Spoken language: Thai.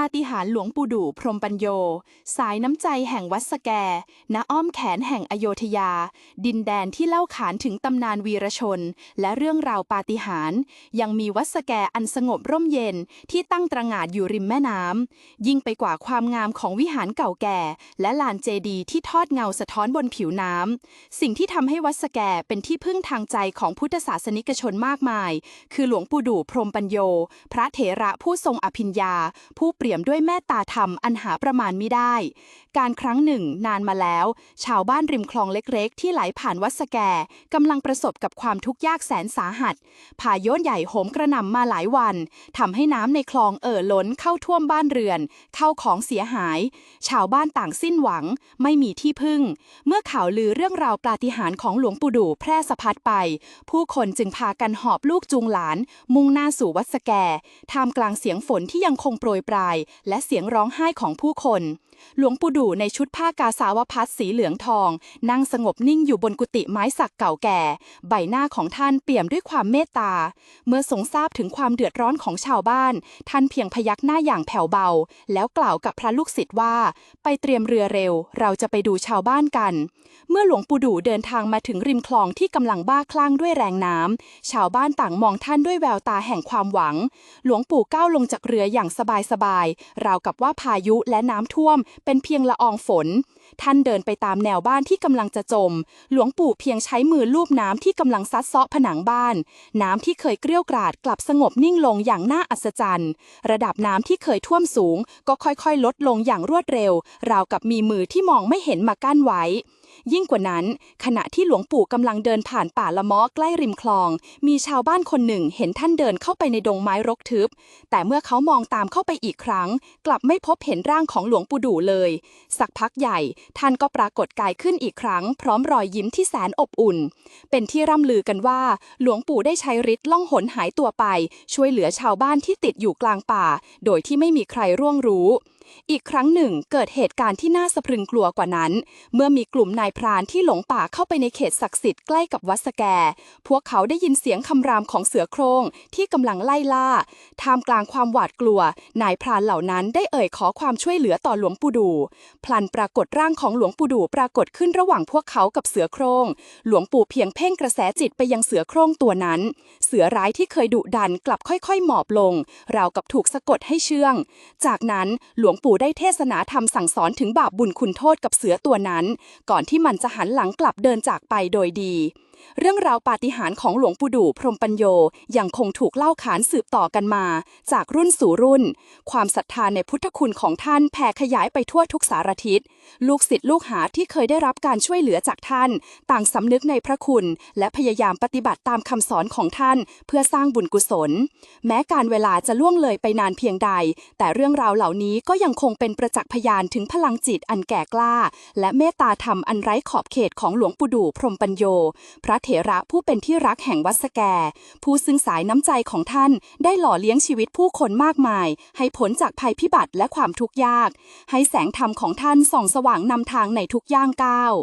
ปาฏิหาริย์หลวงปู่ดู่พรมปัญโย สายน้ำใจแห่งวัดสแก ณ อ้อมแขนแห่งอโยธยา ดินแดนที่เล่าขานถึงตำนานวีรชน และเรื่องราวปาฏิหาริย์ ยังมีวัดสแกอันสงบร่มเย็นที่ตั้งตระหง่านอยู่ริมแม่น้ำ ยิ่งไปกว่าความงามของวิหารเก่าแก่ และลานเจดีย์ที่ทอดเงาสะท้อนบนผิวน้ำ สิ่งที่ทำให้วัดสแกเป็นที่พึ่งทางใจของพุทธศาสนิกชนมากมาย คือหลวงปู่ดู่พรมปัญโย พระเถระผู้ทรงอภิญญา ผู้เปยมด้วยเมตตาธรรมอันหาประมาณมิได้ การครั้งหนึ่ง นานมาแล้ว ชาวบ้านริมคลองเล็กๆ ที่ไหลผ่านวัดสแกกำลังประสบกับความทุกข์ยากแสนสาหัสพายุใหญ่โหมกระหน่ำมาหลายวันทำให้น้ำในคลองเอ่อล้นเข้าท่วมบ้านเรือน เข้าของเสียหาย ชาวบ้านต่างสิ้นหวัง ไม่มีที่พึ่ง เมื่อข่าวลือเรื่องราวปาฏิหาริย์ของหลวงปู่ดูแพร่สะพัดไป ผู้คนจึงพากันหอบลูกจูงหลาน มุ่งหน้าสู่วัดสแกท่ามกลางเสียงฝนที่ยังคงโปรยปลายและเสียงร้องไห้ของผู้คน หลวงปู่ดูในชุดผ้ากาสาวพัดสีเหลืองทอง นั่งสงบนิ่งอยู่บนกุฏิไม้สักเก่าแก่ ใบหน้าของท่านเปี่ยมด้วยความเมตตา เมื่อทรงทราบถึงความเดือดร้อนของชาวบ้าน ท่านเพียงพยักหน้าอย่างแผ่วเบา แล้วกล่าวกับพระลูกศิษย์ว่า ไปเตรียมเรือเร็ว เราจะไปดูชาวบ้านกัน เมื่อหลวงปู่ดูเดินทางมาถึงริมคลองที่กำลังบ้าคลั่งด้วยแรงน้ำชาวบ้านต่างมองท่านด้วยแววตาแห่งความหวัง หลวงปู่ก้าวลงจากเรืออย่างสบายๆราวกับว่าพายุและน้ำท่วม เป็นเพียงละอองฝน ท่านเดินไปตามแนวบ้านที่กำลังจะจม หลวงปู่เพียงใช้มือลูบน้ำที่กำลังซัดเซาะผนังบ้าน น้ำที่เคยเกลี้ยวกราดกลับสงบนิ่งลงอย่างน่าอัศจรรย์ ระดับน้ำที่เคยท่วมสูง ก็ค่อยๆ ลดลงอย่างรวดเร็ว ราวกับมีมือที่มองไม่เห็นมากั้นไว้ ยิ่งกว่านั้น ขณะที่หลวงปู่กำลังเดินผ่านป่าละมาะใกล้ริมคลอง มีชาวบ้านคนหนึ่งเห็นท่านเดินเข้าไปในดงไม้รกทึบ แต่เมื่อเขามองตามเข้าไปอีกครั้ง กลับไม่พบเห็นร่างของหลวงปู่ดูเลย สักพักใหญ่ ท่านก็ปรากฏกายขึ้นอีกครั้ง พร้อมรอยยิ้มที่แสนอบอุ่น เป็นที่ร่ำลือกันว่า หลวงปู่ได้ใช้ฤทธิ์ล่องหนหายตัวไป ช่วยเหลือชาวบ้านที่ติดอยู่กลางป่า โดยที่ไม่มีใครร่วงรู้ อีกครั้งหนึ่งเกิดเหตุการณ์ที่น่าสะพรึงกลัวกว่านั้น เมื่อมีกลุ่มนายพรานที่หลงป่าเข้าไปในเขตศักดิ์สิทธิ์ใกล้กับวัดสแก พวกเขาได้ยินเสียงคำรามของเสือโคร่งที่กำลังไล่ล่า ท่ามกลางความหวาดกลัว นายพรานเหล่านั้นได้เอ่ยขอความช่วยเหลือต่อหลวงปู่ดู พลันปรากฏร่างของหลวงปู่ดูปรากฏขึ้นระหว่างพวกเขากับเสือโคร่ง หลวงปู่เพียงเพ่งกระแสจิตไปยังเสือโคร่งตัวนั้น เสือร้ายที่เคยดุดันกลับค่อยๆ หมอบลง ราวกับถูกสะกดให้เชื่อง จากนั้นหลวงปู่ได้เทศนาธรรมสั่งสอนถึงบาปบุญคุณโทษกับเสือตัวนั้น ก่อนที่มันจะหันหลังกลับเดินจากไปโดยดี เรื่องราวปาฏิหาริย์ของหลวงปู่ดูพรมปัญโยยังคงถูกเล่าขานสืบต่อกันมา จากรุ่นสู่รุ่น ความศรัทธาในพุทธคุณของท่านแผ่ขยายไปทั่วทุกสารทิศ ลูกศิษย์ลูกหาที่เคยได้รับการช่วยเหลือจากท่าน ต่างสำนึกในพระคุณ และพยายามปฏิบัติตามคำสอนของท่าน เพื่อสร้างบุญกุศล แม้การเวลาจะล่วงเลยไปนานเพียงใด แต่เรื่องราวเหล่านี้ก็ยังคงเป็นประจักษ์พยานถึงพลังจิตอันแก่กล้า และเมตตาธรรมอันไร้ขอบเขตของหลวงปู่ดูพรมปัญโยพระเถระผู้เป็นที่รักแห่งวัดสแก ผู้ซึ่งสายน้ำใจของท่านได้หล่อเลี้ยงชีวิตผู้คนมากมาย ให้พ้นจากภัยพิบัติและความทุกข์ยาก ให้แสงธรรมของท่านส่องสว่างนำทางในทุกย่างก้าว